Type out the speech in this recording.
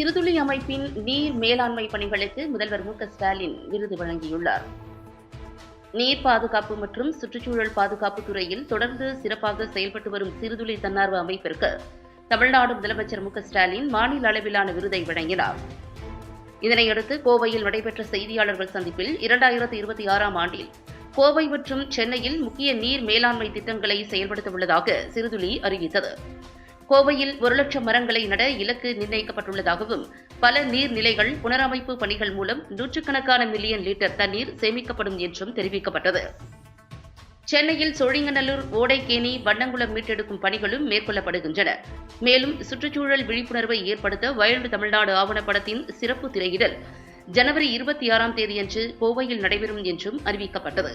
சிறுதுளி அமைப்பின் நீர் மேலாண்மை பணிகளுக்கு முதல்வர் மு ஸ்டாலின் விருது வழங்கியுள்ளார். நீர் பாதுகாப்பு மற்றும் சுற்றுச்சூழல் பாதுகாப்பு துறையில் தொடர்ந்து சிறப்பாக செயல்பட்டு வரும் சிறுதுளி தன்னார்வ அமைப்பிற்கு தமிழ்நாடு முதலமைச்சர் மு ஸ்டாலின் மாநில அளவிலான விருதை வழங்கினார். இதனையடுத்து கோவையில் நடைபெற்ற செய்தியாளர்கள் சந்திப்பில் இரண்டாயிரத்து இருபத்தி ஆறாம் ஆண்டில் கோவை மற்றும் சென்னையில் முக்கிய நீர் மேலாண்மை திட்டங்களை செயல்படுத்த உள்ளதாக சிறுதுளி அறிவித்தது. கோவையில் ஒரு லட்சம் மரங்களை நட இலக்கு நிர்ணயிக்கப்பட்டுள்ளதாகவும் பல நீர்நிலைகள் புனரமைப்பு பணிகள் மூலம் நூற்றுக்கணக்கான மில்லியன் லிட்டர் தண்ணீர் சேமிக்கப்படும் என்றும் தெரிவிக்கப்பட்டது. சென்னையில் சோழிங்கநல்லூர் ஓடைக்கேணி வண்ணங்குளம் மீட்டெடுக்கும் பணிகளும் மேற்கொள்ளப்படுகின்றன. மேலும் சுற்றுச்சூழல் விழிப்புணர்வை ஏற்படுத்த வயல்டு தமிழ்நாடு ஆவணப்படத்தின் சிறப்பு திரையிடல் ஜனவரி இருபத்தி ஆறாம் தேதியன்று கோவையில் நடைபெறும் என்றும் அறிவிக்கப்பட்டது.